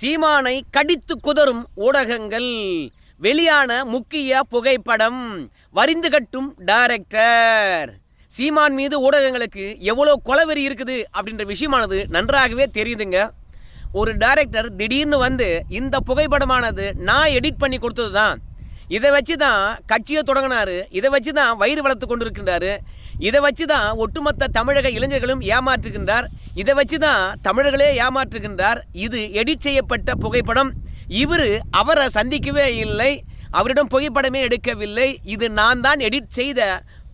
சீமானை கடித்து குதறும் ஊடகங்கள். வெளியான முக்கிய புகைப்படம் வரிந்து கட்டும் டைரக்டர். சீமான் மீது ஊடகங்களுக்கு எவ்வளோ கொலவெறி இருக்குது அப்படின்ற விஷயமானது நன்றாகவே தெரியுதுங்க. ஒரு டைரக்டர் திடீர்னு வந்து இந்த புகைப்படமானது நான் எடிட் பண்ணி கொடுத்தது தான் இதை வச்சு தான் கட்சியை தொடங்கினாரு. இதை வச்சு தான் வயிறு வளர்த்து கொண்டு இருக்கின்றாரு இதை வச்சு தான் ஒட்டுமொத்த தமிழக இளைஞர்களும் ஏமாற்றுகின்றார். இதை வச்சு தான் தமிழர்களே ஏமாற்றுகின்றார். இது எடிட் செய்யப்பட்ட புகைப்படம். இவர் அவரை சந்திக்கவே இல்லை. அவரிடம் புகைப்படமே எடுக்கவில்லை. இது நான் தான் எடிட் செய்த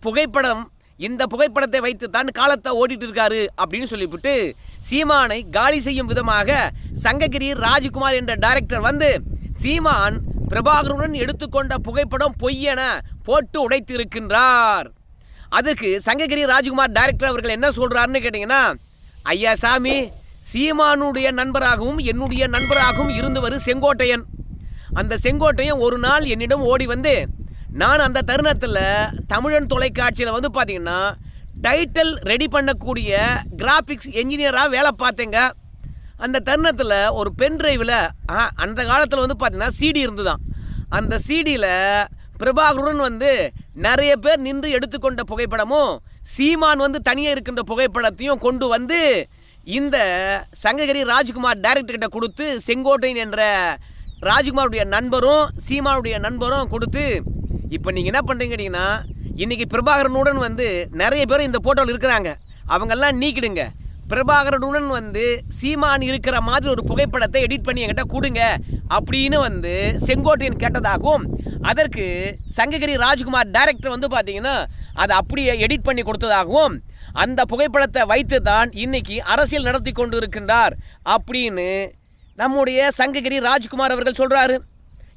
புகைப்படம். இந்த புகைப்படத்தை வைத்து தான் காலத்தை ஓட்டிட்டு இருக்காரு அப்படின்னு சொல்லிவிட்டு சீமானை காலி செய்யும் விதமாக சங்ககிரி ராஜ்குமார் என்ற டைரக்டர் வந்து சீமான் பிரபாகருடன் எடுத்துக்கொண்ட புகைப்படம் பொய்யென போட்டு உடைத்து அதுக்கு சங்ககிரி ராஜ்குமார் டைரக்டர் அவர்கள் என்ன சொல்கிறாருன்னு கேட்டிங்கன்னா ஐயா சாமி சீமானுடைய நண்பராகவும் என்னுடைய நண்பராகவும் இருந்தவர் செங்கோட்டையன். அந்த செங்கோட்டையன் ஒரு நாள் என்னிடம் ஓடி வந்து நான் அந்த தருணத்தில் தமிழன் தொலைக்காட்சியில் வந்து பார்த்திங்கன்னா டைட்டில் ரெடி பண்ணக்கூடிய கிராஃபிக்ஸ் என்ஜினியராக வேலை பார்த்தேங்க. அந்த தருணத்தில் ஒரு பென் டிரைவில் அந்த காலத்தில் வந்து பார்த்திங்கன்னா சிடி இருந்துதான். அந்த சிடியில் பிரபாகருடன் வந்து நிறைய பேர் நின்று எடுத்துக்கொண்ட புகைப்படமும் சீமான் வந்து தனியாக இருக்கின்ற புகைப்படத்தையும் கொண்டு வந்து இந்த சங்ககிரி ராஜ்குமார் டைரக்டர்கிட்ட கொடுத்து செங்கோட்டையன் என்ற ராஜ்குமாருடைய நண்பரும் சீமானுடைய நண்பரும் கொடுத்து இப்போ நீங்கள் என்ன பண்ணுறீங்கன்னா இன்றைக்கி பிரபாகரனுடன் வந்து நிறைய பேர் இந்த ஃபோட்டோவில் இருக்கிறாங்க. அவங்கெல்லாம் நீக்கிடுங்க. பிரபாகரனுடன் வந்து சீமான் இருக்கிற மாதிரி ஒரு புகைப்படத்தை எடிட் பண்ணி என்கிட்ட கொடுங்க அப்படின்னு வந்து செங்கோட்டையன் கேட்டதாகவும் அதற்கு சங்ககிரி ராஜ்குமார் டைரக்டர் வந்து பார்த்தீங்கன்னா அதை அப்படியே எடிட் பண்ணி கொடுத்ததாகவும் அந்த புகைப்படத்தை வைத்து தான் இன்னைக்கு அரசியல் நடத்தி கொண்டு இருக்கின்றார் அப்படின்னு நம்முடைய சங்ககிரி ராஜ்குமார் அவர்கள் சொல்கிறாரு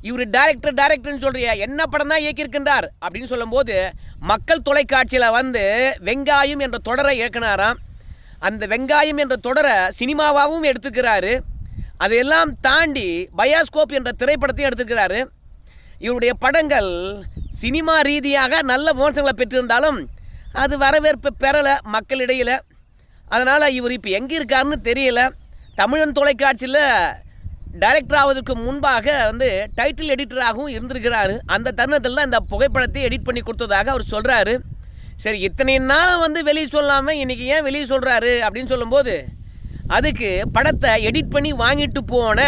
இவர் டைரக்டர் டைரக்டர்னு சொல்கிறிய என்ன படம் தான் இயக்கியிருக்கின்றார் அப்படின்னு சொல்லும்போது மக்கள் தொலைக்காட்சியில் வந்து வெங்காயம் என்ற தொடரை இயக்குனாராம். அந்த வெங்காயம் என்ற தொடரை சினிமாவாகவும் எடுத்துக்கிறாரு. அதையெல்லாம் தாண்டி பயாஸ்கோப் என்ற திரைப்படத்தையும் எடுத்துக்கிறாரு. இவருடைய படங்கள் சினிமா ரீதியாக நல்ல விமர்சனங்களை பெற்றிருந்தாலும் அது வரவேற்பு பெறலை மக்களிடையில். அதனால் இவர் இப்போ எங்கே இருக்காருன்னு தெரியல. தமிழன் தொலைக்காட்சியில் டைரக்டர் ஆவதற்கு முன்பாக வந்து டைட்டில் எடிட்டராகவும் இருந்திருக்கிறாரு. அந்த தருணத்தில் தான் இந்த புகைப்படத்தை எடிட் பண்ணி கொடுத்ததாக அவர் சொல்கிறாரு சரி இத்தனை நாள் வந்து வெளியே சொல்லாமல் இன்றைக்கி ஏன் வெளியே சொல்கிறாரு அப்படின்னு சொல்லும்போது அதுக்கு படத்தை எடிட் பண்ணி வாங்கிட்டு போன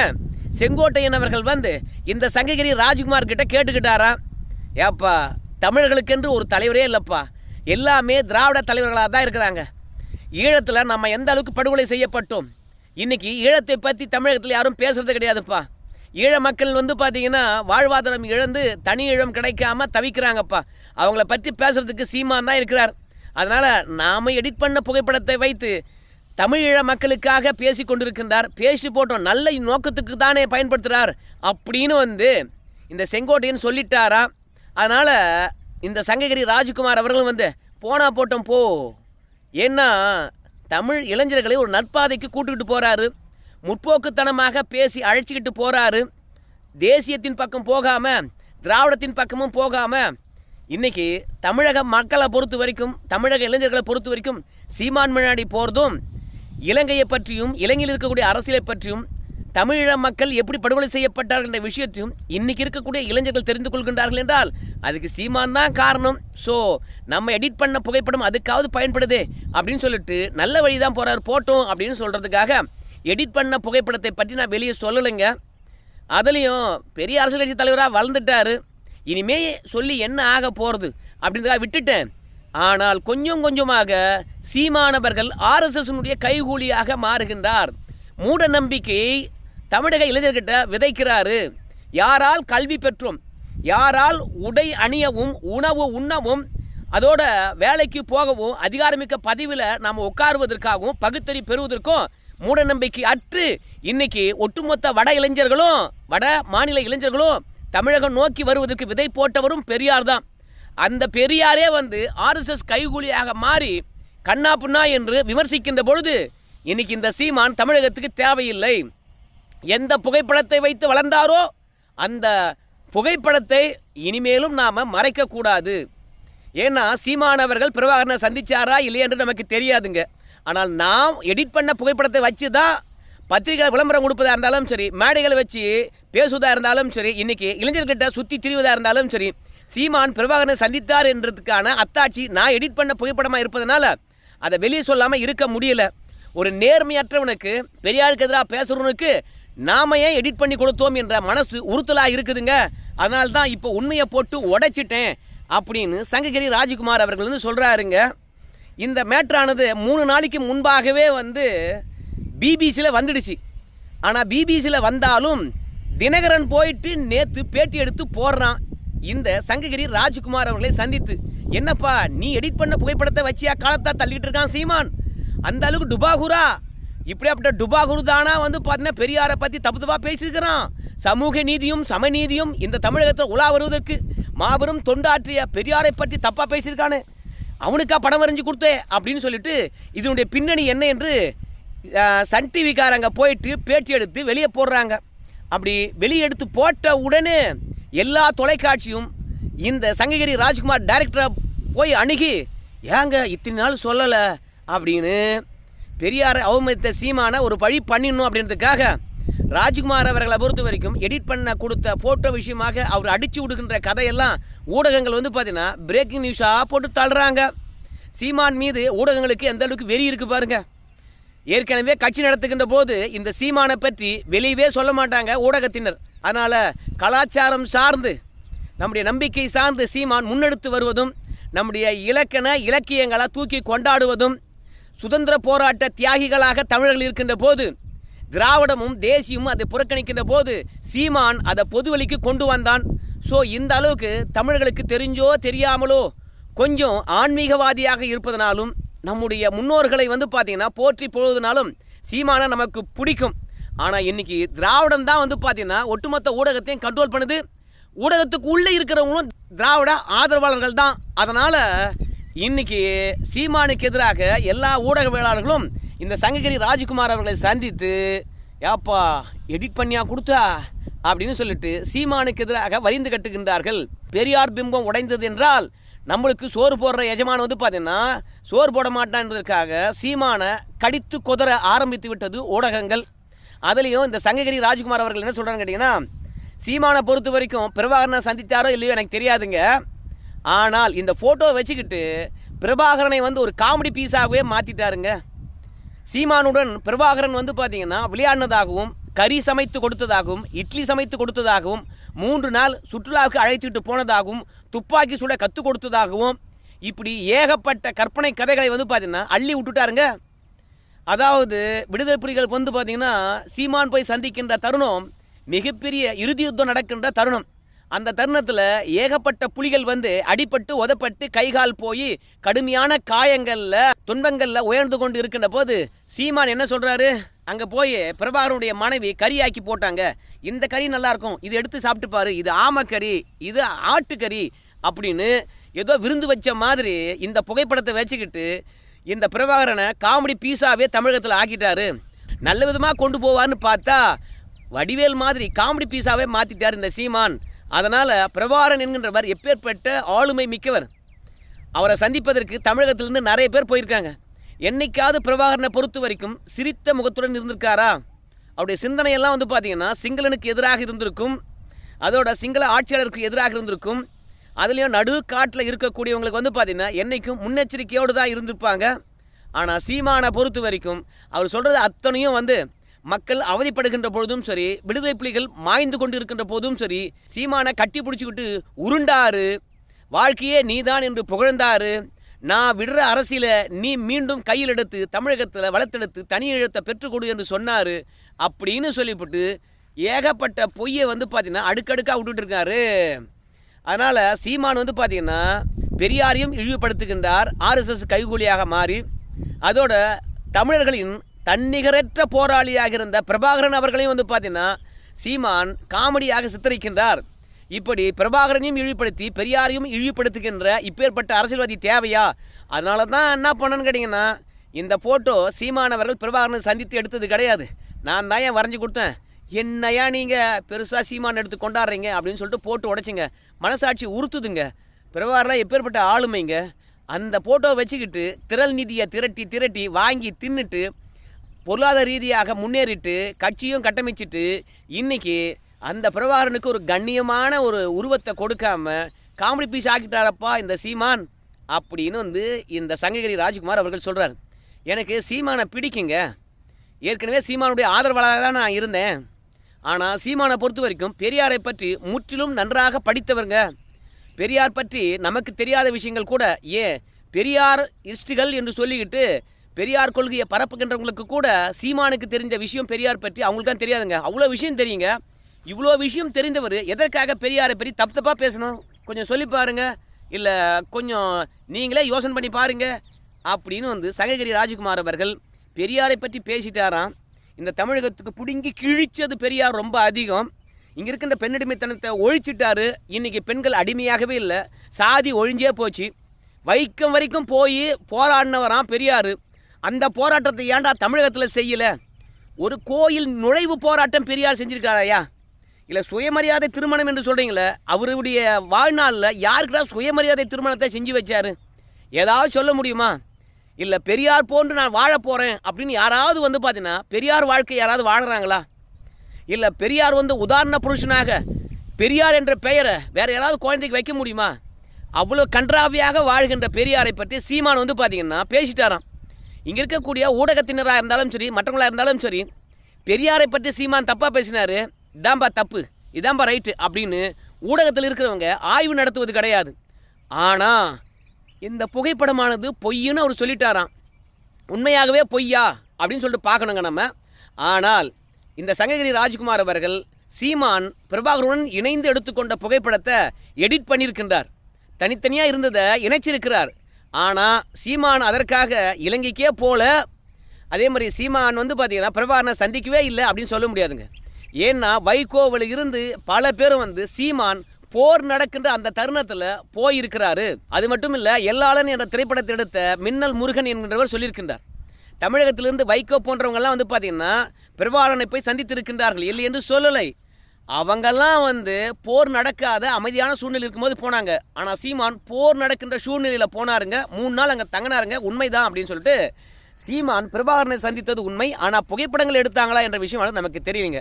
செங்கோட்டையன் அவர்கள் வந்து இந்த சங்ககிரி ராஜ்குமார் கிட்ட கேட்டுக்கிட்டாரா? ஏப்பா தமிழர்களுக்கென்று ஒரு தலைவரே இல்லைப்பா. எல்லாமே திராவிட தலைவர்களாக தான் இருக்கிறாங்க. ஈழத்தில் நம்ம எந்த அளவுக்கு படுகொலை செய்யப்பட்டோம்? இன்றைக்கி ஈழத்தை பற்றி தமிழகத்தில் யாரும் பேசுகிறது கிடையாதுப்பா. ஈழ மக்கள் வந்து பார்த்திங்கன்னா வாழ்வாதாரம் இழந்து தனி ஈழம் கிடைக்காம தவிக்கிறாங்கப்பா. அவங்கள பற்றி பேசுகிறதுக்கு சீமான் தான் இருக்கிறார். அதனால் நாம் எடிட் பண்ண புகைப்படத்தை வைத்து தமிழீழ மக்களுக்காக பேசி கொண்டிருக்கின்றார். பேசி போட்டோம். நல்ல நோக்கத்துக்கு தானே பயன்படுத்துகிறார் அப்படின்னு வந்து இந்த செங்கோட்டையன் சொல்லிட்டாரா. அதனால் இந்த சங்ககிரி ராஜ்குமார் அவர்களும் வந்து போனா போட்டோம் போ. ஏன்னா தமிழ் இளைஞர்களை ஒரு நட்பாதைக்கு கூட்டுக்கிட்டு போகிறாரு முற்போக்குத்தனமாக பேசி அழைச்சிக்கிட்டு போகிறாரு தேசியத்தின் பக்கம் போகாமல் திராவிடத்தின் பக்கமும் போகாமல் இன்னைக்கு தமிழக மக்களை பொறுத்த வரைக்கும் தமிழக இளைஞர்களை பொறுத்த வரைக்கும் சீமான் முன்னாடி போகிறதும் இலங்கையை பற்றியும் இலங்கையில் இருக்கக்கூடிய அரசியலை பற்றியும் தமிழீழ மக்கள் எப்படி படுகொலை செய்யப்பட்டார்கள் என்ற விஷயத்தையும் இன்னைக்கு இருக்கக்கூடிய இளைஞர்கள் தெரிந்து கொள்கின்றார்கள் என்றால் அதுக்கு சீமான் தான் காரணம். ஸோ நம்ம எடிட் பண்ண புகைப்படம் அதுக்காவது பயன்படுது அப்படின்னு சொல்லிட்டு நல்ல வழி தான் போகிறார் போட்டோம் அப்படின்னு சொல்கிறதுக்காக எடிட் பண்ண புகைப்படத்தை பற்றி நான் வெளியே சொல்லலைங்க. அதுலேயும் பெரிய அரசியல் கட்சி தலைவராக வளர்ந்துட்டாரு. இனிமே சொல்லி என்ன ஆக போகிறது அப்படின்றதுக்காக விட்டுட்டேன். ஆனால் கொஞ்சம் கொஞ்சமாக சீமானவர்கள் ஆர்எஸ்எஸ்னுடைய கைகூலியாக மாறுகின்றார். மூட நம்பிக்கையை தமிழக இளைஞர்கிட்ட விதைக்கிறாரு. யாரால் கல்வி பெற்றும் யாரால் உடை அணியவும் உணவு உண்ணவும் அதோட வேலைக்கு போகவும் அதிகாரமிக்க பதிவில் நாம் உட்காருவதற்காகவும் பகுத்தறி பெறுவதற்கும் மூட நம்பிக்கை அற்று இன்னைக்கு ஒட்டுமொத்த வட இளைஞர்களும் வட மாநில இளைஞர்களும் தமிழகம் நோக்கி வருவதற்கு விதை போட்டவரும் பெரியார் தான் அந்த பெரியாரே வந்து ஆர்எஸ்எஸ் கைகூலியாக மாறி கண்ணா புண்ணா என்று விமர்சிக்கின்ற பொழுது இன்னைக்கு இந்த சீமான் தமிழகத்துக்கு தேவையில்லை. எந்த புகைப்படத்தை வைத்து வளர்ந்தாரோ அந்த புகைப்படத்தை இனிமேலும் நாம் மறைக்கக்கூடாது. ஏன்னா சீமானவர்கள் பிரபாகரனை சந்திச்சாரா இல்லையா என்று நமக்கு தெரியாதுங்க. ஆனால் நாம் எடிட் பண்ண புகைப்படத்தை வச்சு தான் பத்திரிகை விளம்பரம் கொடுப்பதா இருந்தாலும் சரி மேடைகளை வச்சு பேசுவதாக இருந்தாலும் சரி இன்னைக்கு இளைஞர்கிட்ட சுற்றி திரிவதாக இருந்தாலும் சரி சீமான் பிரபாகரனை சந்தித்தார் என்றதுக்கான அத்தாட்சி நான் எடிட் பண்ண புகைப்படமாக இருப்பதனால அதை வெளியே சொல்லாமல் இருக்க முடியல. ஒரு நேர்மையற்றவனுக்கு பெரியாருக்கு எதிராக பேசுகிறவனுக்கு நாம ஏன் எடிட் பண்ணி கொடுத்தோம் என்ற மனசு உறுத்தலாக இருக்குதுங்க. அதனால தான் இப்போ உண்மையை போட்டு உடைச்சிட்டேன் அப்படின்னு சங்ககிரி ராஜ்குமார் அவர்கள் வந்து சொல்கிறாருங்க இந்த மேட்ரானது மூணு நாளைக்கு முன்பாகவே வந்து பிபிசியில் வந்துடுச்சு. ஆனால் பிபிசியில் வந்தாலும் தினகரன் போயிட்டு நேற்று பேட்டி எடுத்து போடுறான். இந்த சங்ககிரி ராஜ்குமார் அவர்களை சந்தித்து என்னப்பா நீ எடிட் பண்ண புகைப்படத்தை வச்சியா? காலத்தா தள்ளிட்டு இருக்கான் சீமான். அந்த அளவுக்கு டுபாகுரா? இப்படியாப்பட்ட டுபாகுரு தானா வந்து பார்த்தீங்கன்னா பெரியாரை பற்றி தப்பு தப்பாக பேசியிருக்கிறான். சமூக நீதியும் சமநீதியும் இந்த தமிழகத்தில் உலா வருவதற்கு மாபெரும் தொண்டாற்றிய பெரியாரை பற்றி தப்பாக பேசியிருக்கானு. அவனுக்கா படம் வரைஞ்சி கொடுத்தே அப்படின்னு சொல்லிட்டு இதனுடைய பின்னணி என்ன? என்று சன் டிவிக்காரங்க போயிட்டு பேட்டி எடுத்து வெளியே போடுறாங்க. அப்படி வெளியெடுத்து போட்ட உடனே எல்லா தொலைக்காட்சியும் இந்த சங்ககிரி ராஜ்குமார் டைரக்டரை போய் அணுகி ஏங்க இத்தனை நாள் சொல்லலை அப்படின்னு பெரியாரை அவமதித்த சீமான ஒரு பழி பண்ணிடணும் அப்படின்றதுக்காக ராஜ்குமார் அவர்களை பொறுத்த வரைக்கும் எடிட் பண்ண கொடுத்த ஃபோட்டோ விஷயமாக அவர் அடிச்சு விடுகின்ற கதையெல்லாம் ஊடகங்கள் வந்து பார்த்தீங்கன்னா பிரேக்கிங் நியூஸாக போட்டு தள்ளுறாங்க. சீமான் மீது ஊடகங்களுக்கு எந்த அளவுக்கு வெறி இருக்குது பாருங்கள் ஏற்கனவே கட்சி நடத்துகின்ற போது இந்த சீமானை பற்றி வெளியவே சொல்ல மாட்டாங்க ஊடகத்தினர். அதனால் கலாச்சாரம் சார்ந்து நம்முடைய நம்பிக்கை சார்ந்து சீமான் முன்னெடுத்து வருவதும் நம்முடைய இலக்கண இலக்கியங்களை தூக்கி கொண்டாடுவதும் சுதந்திர போராட்ட தியாகிகளாக தமிழர்கள் இருக்கின்ற போது திராவிடமும் தேசியமும் அதை புறக்கணிக்கின்ற போது சீமான் அதை பொதுவெளிக்கு கொண்டு வந்தான். ஸோ இந்த அளவுக்கு தமிழர்களுக்கு தெரிஞ்சோ தெரியாமலோ கொஞ்சம் ஆன்மீகவாதியாக இருப்பதனாலும் நம்முடைய முன்னோர்களை வந்து பார்த்தீங்கன்னா போற்றி பொழுதுனாலும் சீமானை நமக்கு பிடிக்கும். ஆனால் இன்னைக்கு திராவிடம் தான் வந்து பார்த்தீங்கன்னா ஒட்டுமொத்த ஊடகத்தையும் கண்ட்ரோல் பண்ணுது. ஊடகத்துக்கு உள்ளே இருக்கிறவங்களும் திராவிட ஆதரவாளர்கள் தான். அதனால் இன்னைக்கு சீமானுக்கு எதிராக எல்லா ஊடகவியலாளர்களும் இந்த சங்ககிரி ராஜ்குமார் அவர்களை சந்தித்து ஏப்பா எடிட் பண்ணியா கொடுத்தா? அப்படின்னு சொல்லிட்டு சீமானுக்கு எதிராக வரிந்து கட்டுகின்றார்கள். பெரியார் பிம்பம் உடைந்தது என்றால் நம்மளுக்கு சோறு போடுற எஜமான் வந்து பார்த்தீங்கன்னா சோறு போட மாட்டான் என்பதற்காக சீமானை கடித்து கொதற ஆரம்பித்து விட்டது ஊடகங்கள். அதுலேயும் இந்த சங்ககிரி ராஜ்குமார் அவர்கள் என்ன சொல்கிறான்னு கேட்டிங்கன்னா சீமானை பொறுத்த வரைக்கும் பிரபாகரனை சந்தித்தாரோ இல்லையோ எனக்கு தெரியாதுங்க. ஆனால் இந்த ஃபோட்டோவை வச்சுக்கிட்டு பிரபாகரனை வந்து ஒரு காமெடி பீஸாகவே மாற்றிட்டாருங்க சீமானுடன் பிரபாகரன் வந்து பார்த்தீங்கன்னா விளையாடினதாகவும் கறி சமைத்து கொடுத்ததாகவும் இட்லி சமைத்து கொடுத்ததாகவும் மூன்று நாள் சுற்றுலாவுக்கு அழைத்துட்டு போனதாகவும் துப்பாக்கி சுட கற்றுக் கொடுத்ததாகவும் இப்படி ஏகப்பட்ட கற்பனை கதைகளை வந்து பார்த்தீங்கன்னா அள்ளி விட்டுட்டாருங்க. அதாவது விடுதலை புலிகள் வந்து பார்த்தீங்கன்னா சீமான் போய் சந்திக்கின்ற தருணம் மிகப்பெரிய இறுதி யுத்தம் நடக்கின்ற தருணம். அந்த தருணத்தில் ஏகப்பட்ட புலிகள் வந்து அடிபட்டு உதப்பட்டு கைகால் போய் கடுமையான காயங்களில் துன்பங்களில் உயர்ந்து கொண்டு இருக்கின்ற போது சீமான் என்ன சொல்கிறாரு அங்கே போய் பிரபாகருடைய மனைவி கறியாக்கி போட்டாங்க. இந்த கறி நல்லாயிருக்கும் இது எடுத்து சாப்பிட்டு பாரு. இது ஆமக்கறி இது ஆட்டுக்கறி அப்படின்னு ஏதோ விருந்து வச்ச மாதிரி இந்த புகைப்படத்தை வச்சுக்கிட்டு இந்த பிரபாகரனை காமெடி பீஸாவே தமிழகத்தில் ஆக்கிட்டாரு. நல்ல விதமாக கொண்டு போவார்னு பார்த்தா வடிவேல் மாதிரி காமெடி பீஸாவே மாற்றிட்டார் இந்த சீமான். அதனால் பிரபாரன் என்கின்றவர் எப்பேற்பட்ட ஆளுமை மிக்கவர். அவரை சந்திப்பதற்கு தமிழகத்திலிருந்து நிறைய பேர் போயிருக்காங்க. என்னைக்காவது பிரபாகரனை பொறுத்த வரைக்கும் சிரித்த முகத்துடன் இருந்திருக்காரா? அவருடைய சிந்தனையெல்லாம் வந்து பார்த்திங்கன்னா சிங்களனுக்கு எதிராக இருந்திருக்கும். அதோட சிங்கள ஆட்சியாளருக்கு எதிராக இருந்திருக்கும். அதுலேயும் நடு காட்டில் இருக்கக்கூடியவங்களுக்கு வந்து பார்த்தீங்கன்னா என்றைக்கும் முன்னெச்சரிக்கையோடு தான் இருந்திருப்பாங்க. ஆனால் சீமானை பொறுத்த வரைக்கும் அவர் சொல்கிறது அத்தனையும் வந்து மக்கள் அவதிப்படுகின்ற பொழுதும் சரி விடுதலை புலிகள் மாய்ந்து கொண்டு இருக்கின்ற போதும் சரி சீமானை கட்டி பிடிச்சிக்கிட்டு உருண்டாரு. வாழ்க்கையே நீதான் என்று புகழ்ந்தாரு. நான் விடுற அரசியல நீ மீண்டும் கையில் எடுத்து தமிழகத்தில் வளர்த்தெடுத்து தனி இழத்தை பெற்றுக்கொடு என்று சொன்னார். அப்படின்னு சொல்லிவிட்டு ஏகப்பட்ட பொய்யை வந்து பார்த்தீங்கன்னா அடுக்கடுக்காக விட்டுட்டு இருக்காரு. அதனால் சீமான் வந்து பார்த்தீங்கன்னா பெரியாரையும் இழிவுபடுத்துகின்றார். ஆர்எஸ்எஸ் கைகூலியாக மாறி அதோட தமிழர்களின் தன்னிகரற்ற போராளியாக இருந்த பிரபாகரன் அவர்களையும் வந்து பார்த்தீங்கன்னா சீமான் காமெடியாக சித்தரிக்கின்றார். இப்படி பிரபாகரனையும் இழிவுபடுத்தி பெரியாரையும் இழிவுபடுத்துகின்ற இப்பேற்பட்ட அரசியல்வாதி தேவையா? அதனால தான் என்ன பண்ணணும்னு கேட்டிங்கன்னா இந்த ஃபோட்டோ சீமான் அவர்கள் பிரபாகரனை சந்தித்து எடுத்தது கிடையாது. நான் தான் ஏன் வரைஞ்சி கொடுத்தேன்? என்னையா நீங்கள் பெருசாக சீமான் எடுத்து கொண்டாடுறீங்க அப்படின்னு சொல்லிட்டு போட்டு உடைச்சிங்க. மனசாட்சி உறுத்துதுங்க. பிரபாகரன்லாம் எப்பேற்பட்ட ஆளுமைங்க. அந்த ஃபோட்டோவை வச்சுக்கிட்டு திரள் நிதியை திரட்டி திரட்டி வாங்கி தின்னுட்டு பொருளாதார ரீதியாக முன்னேறிட்டு கட்சியும் கட்டமைச்சிட்டு இன்னைக்கு அந்த பிரபாகரனுக்கு ஒரு கண்ணியமான ஒரு உருவத்தை கொடுக்காம காமெடி பீஸ் ஆக்கிட்டாரப்பா இந்த சீமான் அப்படின்னு வந்து இந்த சங்ககிரி ராஜ்குமார் அவர்கள் சொல்கிறார் எனக்கு சீமானை பிடிக்குங்க. ஏற்கனவே சீமானுடைய ஆதரவாளராக தான் நான் இருந்தேன். ஆனால் சீமானை பொறுத்த வரைக்கும் பெரியாரை பற்றி முற்றிலும் நன்றாக படித்தவருங்க. பெரியார் பற்றி நமக்கு தெரியாத விஷயங்கள் கூட ஏன் பெரியார் இஷ்டிகள் என்று சொல்லிக்கிட்டு பெரியார் கொள்கையை பரப்புகின்றவங்களுக்கு கூட சீமானுக்கு தெரிஞ்ச விஷயம் பெரியார் பற்றி அவங்களுக்கு தான் தெரியாதுங்க. அவ்வளோ விஷயம் தெரியுங்க. இவ்வளோ விஷயம் தெரிந்தவர் எதற்காக பெரியாரை பற்றி தப்பு தப்பாக பேசணும்? கொஞ்சம் சொல்லி பாருங்க. இல்லை கொஞ்சம் நீங்களே யோசனை பண்ணி பாருங்க. அப்படின்னு வந்து சங்ககிரி ராஜகுமார் அவர்கள் பெரியாரை பற்றி பேசிட்டாராம். இந்த தமிழகத்துக்கு பிடுங்கி கிழிச்சது பெரியார் ரொம்ப அதிகம். இங்கே இருக்கின்ற பெண்ணடிமைத்தனத்தை ஒழிச்சிட்டாரு. இன்றைக்கி பெண்கள் அடிமையாகவே இல்லை. சாதி ஒழிஞ்சே போச்சு. வைக்கம் வரைக்கும் போய் போராடினவராம் பெரியார். அந்த போராட்டத்தை ஏன்டா தமிழகத்தில் செய்யல? ஒரு கோயில் நுழைவு போராட்டம் பெரியார் செஞ்சிருக்காராயா இல்லை சுயமரியாதை திருமணம் என்று சொல்கிறீங்களே அவருடைய வாழ்நாளில் யாருக்குடா சுயமரியாதை திருமணத்தை செஞ்சு வச்சார்? ஏதாவது சொல்ல முடியுமா? இல்லை பெரியார் போன்று நான் வாழ போகிறேன் அப்படின்னு யாராவது வந்து பார்த்தீங்கன்னா பெரியார் வாழ்க்கை யாராவது வாழ்கிறாங்களா இல்லை பெரியார் வந்து உதாரண புருஷனாக பெரியார் என்ற பெயரை வேறு யாராவது குழந்தைக்கு வைக்க முடியுமா? அவ்வளோ கன்றாவியாக வாழ்கின்ற பெரியாரை பற்றி சீமான் வந்து பார்த்தீங்கன்னா பேசிட்டாராம். இங்கே இருக்கக்கூடிய ஊடகத்தினராக இருந்தாலும் சரி மற்றவங்களாக இருந்தாலும் சரி பெரியாரை பற்றி சீமான் தப்பாக பேசினாரு. இதான்பா தப்பு இதான்பா ரைட்டு அப்படின்னு ஊடகத்தில் இருக்கிறவங்க ஆய்வு நடத்துவது கிடையாது. ஆனால் இந்த புகைப்படமானது பொய்ன்னு அவர் சொல்லிட்டாராம். உண்மையாகவே பொய்யா அப்படின்னு சொல்லிட்டு பார்க்கணுங்க நம்ம. ஆனால் இந்த சங்ககிரி ராஜ்குமார் அவர்கள் சீமான் பிரபாகருடன் இணைந்து எடுத்துக்கொண்ட புகைப்படத்தை எடிட் பண்ணியிருக்கின்றார். தனித்தனியாக இருந்ததை இணைச்சிருக்கிறார். ஆனால் சீமான் அதற்காக இலங்கைக்கே போல அதே மாதிரி சீமான் வந்து பார்த்தீங்கன்னா பிரபாகரனை சந்திக்கவே இல்லை அப்படின்னு சொல்ல முடியாதுங்க. ஏன்னா வைகோவில் இருந்து பல பேரும் வந்து சீமான் போர் நடக்கின்ற அந்த தருணத்தில் போயிருக்கிறாரு. அது மட்டும் இல்லை எல்லாளன் என்ற திரைப்படத்தை எடுத்த மின்னல் முருகன் என்கின்றவர் சொல்லியிருக்கின்றார். தமிழகத்திலிருந்து வைகோ போன்றவங்கெல்லாம் வந்து பார்த்தீங்கன்னா பிரபாகரனை போய் சந்தித்திருக்கின்றார்கள். இல்லை என்று சொல்லலை. அவங்கெல்லாம் வந்து போர் நடக்காத அமைதியான சூழ்நிலை இருக்கும்போது போனாங்க. ஆனால் சீமான் போர் நடக்கின்ற சூழ்நிலையில் போனாருங்க. மூணு நாள் அங்கே தங்கினாருங்க. உண்மைதான் அப்படின்னு சொல்லிட்டு சீமான் பிரபாகரனை சந்தித்தது உண்மை. ஆனால் புகைப்படங்கள் எடுத்தாங்களா என்ற விஷயம் நமக்கு தெரியுங்க.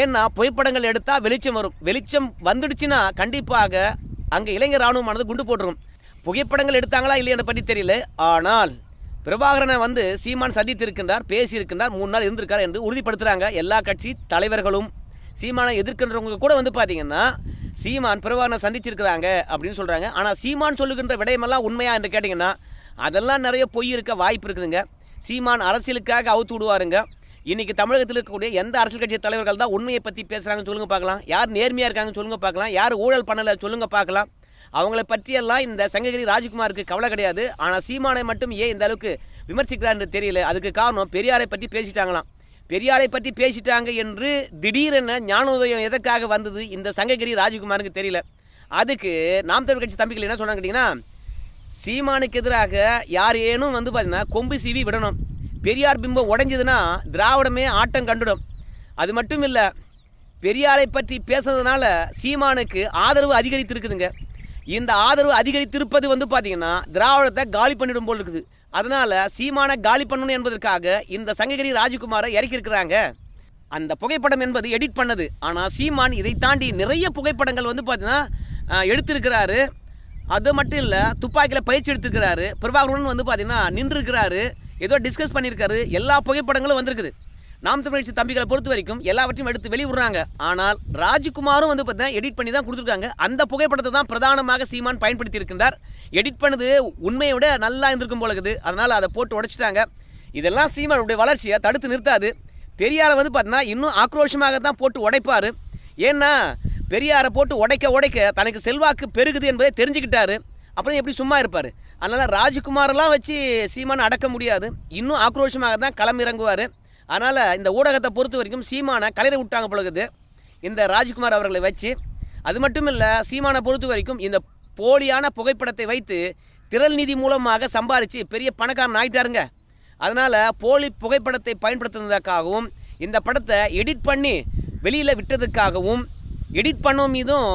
ஏன்னா புகைப்படங்கள் எடுத்தால் வெளிச்சம் வரும். வெளிச்சம் வந்துடுச்சுன்னா கண்டிப்பாக அங்கே இளைஞர் இராணுவமானது குண்டு போட்டுரும். புகைப்படங்கள் எடுத்தாங்களா இல்லையென்ற பற்றி தெரியல. ஆனால் பிரபாகரனை வந்து சீமான் சந்தித்திருக்கின்றார் பேசியிருக்கின்றார் மூணு நாள் இருந்திருக்கார் என்று உறுதிப்படுத்துகிறாங்க எல்லா கட்சி தலைவர்களும் சீமானை எதிர்க்கின்றவங்க கூட வந்து பார்த்தீங்கன்னா சீமான் பிரபாகரனை சந்திச்சிருக்கிறாங்க அப்படின்னு சொல்கிறாங்க ஆனால் சீமான் சொல்லுகின்ற விடயமெல்லாம் உண்மையா என்று கேட்டிங்கன்னா அதெல்லாம் நிறைய பொய் இருக்க வாய்ப்பு இருக்குதுங்க. சீமான் அரசியலுக்காக அவுத்து விடுவாருங்க. இன்றைக்கி தமிழகத்தில் இருக்கக்கூடிய எந்த அரசியல் கட்சி தலைவர்கள் தான் உண்மையை பற்றி பேசுகிறாங்கன்னு சொல்லுங்க பார்க்கலாம். யார் நேர்மையாக இருக்காங்கன்னு சொல்லுங்க பார்க்கலாம். யார் ஊழல் பண்ணலை சொல்லுங்க பார்க்கலாம். அவங்கள பற்றியெல்லாம் இந்த சங்ககிரி ராஜ்குமாருக்கு கவலை கிடையாது. ஆனால் சீமானை மட்டும் ஏன் இந்த அளவுக்கு விமர்சிக்கிறான்னு தெரியல. அதுக்கு காரணம் பெரியாரை பற்றி பேசிட்டாங்களாம். பெரியாரை பற்றி பேசிட்டாங்க என்று திடீரென ஞானோதயம் எதற்காக வந்தது? இந்த சங்ககிரி ராஜ்குமாருக்கு தெரியல. அதுக்கு நாம் தமிழ் கட்சி தம்பிகள் என்ன சொன்னாங்க கேட்டிங்கன்னா சீமானுக்கு எதிராக யார் ஏனும் வந்து பார்த்தீங்கன்னா கொம்பு சீவி விடணும். பெரியார் பிம்பம் உடஞ்சதுன்னா திராவிடமே ஆட்டம் கண்டுடும். அது மட்டும் இல்லை பெரியாரை பற்றி பேசுறதுனால சீமானுக்கு ஆதரவு அதிகரித்திருக்குதுங்க. இந்த ஆதரவு அதிகரித்திருப்பது வந்து பார்த்தீங்கன்னா திராவிடத்தை காலி பண்ணிடும் போல் இருக்குது. அதனால் சீமானை காலி பண்ணணும் என்பதற்காக இந்த சங்ககிரி ராஜகுமாரை இறக்கியிருக்கிறாங்க. அந்த புகைப்படம் என்பது எடிட் பண்ணது. ஆனால் சீமான் இதை தாண்டி நிறைய புகைப்படங்கள் வந்து பார்த்தீங்கன்னா எடுத்திருக்கிறாரு. அது மட்டும் இல்லை துப்பாக்கியில் பயிற்சி எடுத்திருக்கிறாரு. பிரபாகரன் வந்து பார்த்தீங்கன்னா நின்றுருக்கிறாரு. ஏதோ டிஸ்கஸ் பண்ணியிருக்காரு. எல்லா புகைப்படங்களும் வந்திருக்குது. நாம் தமிழ்ச்சி தம்பிகளை பொறுத்த வரைக்கும் எல்லாவற்றையும் எடுத்து வெளியிடுறாங்க. ஆனால் ராஜ்குமாரும் வந்து பார்த்தீங்கன்னா எடிட் பண்ணி தான் கொடுத்துருக்காங்க. அந்த புகைப்படத்தை தான் பிரதானமாக சீமான் பயன்படுத்தி இருக்கின்றார் எடிட் பண்ணது உண்மையை விட நல்லா இருந்திருக்கும் போல இருக்குது. அதனால் அதை போட்டு உடைச்சிட்டாங்க. இதெல்லாம் சீமானுடைய வளர்ச்சியை தடுத்து நிறுத்தாது. பெரியாரை வந்து பார்த்தீங்கன்னா இன்னும் ஆக்ரோஷமாக தான் போட்டு உடைப்பார். ஏன்னா பெரியாரை போட்டு உடைக்க உடைக்க தனக்கு செல்வாக்கு பெருகுது என்பதை தெரிஞ்சுக்கிட்டாரு. அப்புறம் எப்படி சும்மா இருப்பார்? அதனால் ராஜ்குமாரெல்லாம் வச்சு சீமானை அடக்க முடியாது. இன்னும் ஆக்ரோஷமாக தான் களம் இறங்குவார். அதனால் இந்த ஊடகத்தை பொறுத்த வரைக்கும் சீமானை கலரை விட்டாங்க பொழுது இந்த ராஜ்குமார் அவர்களை வச்சு அது மட்டும் இல்லை சீமானை பொறுத்த வரைக்கும் இந்த போலியான புகைப்படத்தை வைத்து திரள் நிதி மூலமாக சம்பாரித்து பெரிய பணக்காரன் ஆகிட்டாருங்க அதனால் போலி புகைப்படத்தை பயன்படுத்துனதுக்காகவும் இந்த படத்தை எடிட் பண்ணி வெளியில் விட்டதுக்காகவும் எடிட் பண்ணோம் மீதும்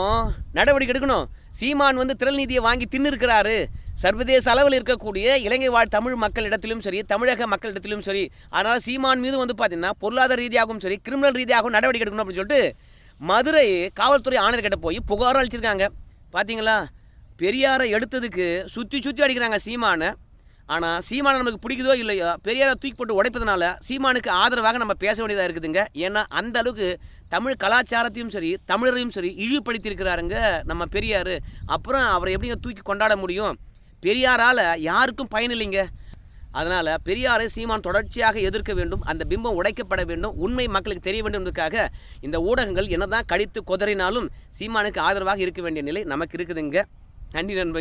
நடவடிக்கை எடுக்கணும். சீமான் வந்து திரள் நிதியை வாங்கி தின்னுருக்கிறாரு. சர்வதேச அளவில் இருக்கக்கூடிய இலங்கை வாழ் தமிழ் மக்களிடத்திலும் சரி தமிழக மக்களிடத்திலும் சரி அதனால் சீமான் மீது வந்து பார்த்திங்கன்னா பொருளாதார ரீதியாகவும் சரி கிரிமினல் ரீதியாகவும் நடவடிக்கை எடுக்கணும் அப்படின்னு சொல்லிட்டு மதுரை காவல்துறை ஆணையர்கிட்ட போய் புகார் அளிச்சிருக்காங்க. பார்த்தீங்களா பெரியாரை எடுத்ததுக்கு சுற்றி சுற்றி அடிக்கிறாங்க சீமானை. ஆனால் சீமானை நமக்கு பிடிக்குதோ இல்லையோ பெரியாரை தூக்கி போட்டு உடைப்பதனால சீமானுக்கு ஆதரவாக நம்ம பேச வேண்டியதாக இருக்குதுங்க. ஏன்னா அந்த அளவுக்கு தமிழ் கலாச்சாரத்தையும் சரி தமிழரையும் சரி இழிவுபடுத்தியிருக்கிறாருங்க நம்ம பெரியார். அப்புறம் அவரை எப்படிங்க தூக்கி கொண்டாட முடியும்? பெரியாரால் யாருக்கும் பயன் இல்லைங்க. அதனால் பெரியாரை சீமான் தொடர்ச்சியாக எதிர்க்க வேண்டும் அந்த பிம்பம் உடைக்கப்பட வேண்டும் உண்மை மக்களுக்கு தெரிய வேண்டும் என்பதற்காக இந்த ஊடகங்கள் என்னதான் கடித்து கொதறினாலும் சீமானுக்கு ஆதரவாக இருக்க வேண்டிய நிலை நமக்கு இருக்குதுங்க. நன்றி நண்பங்க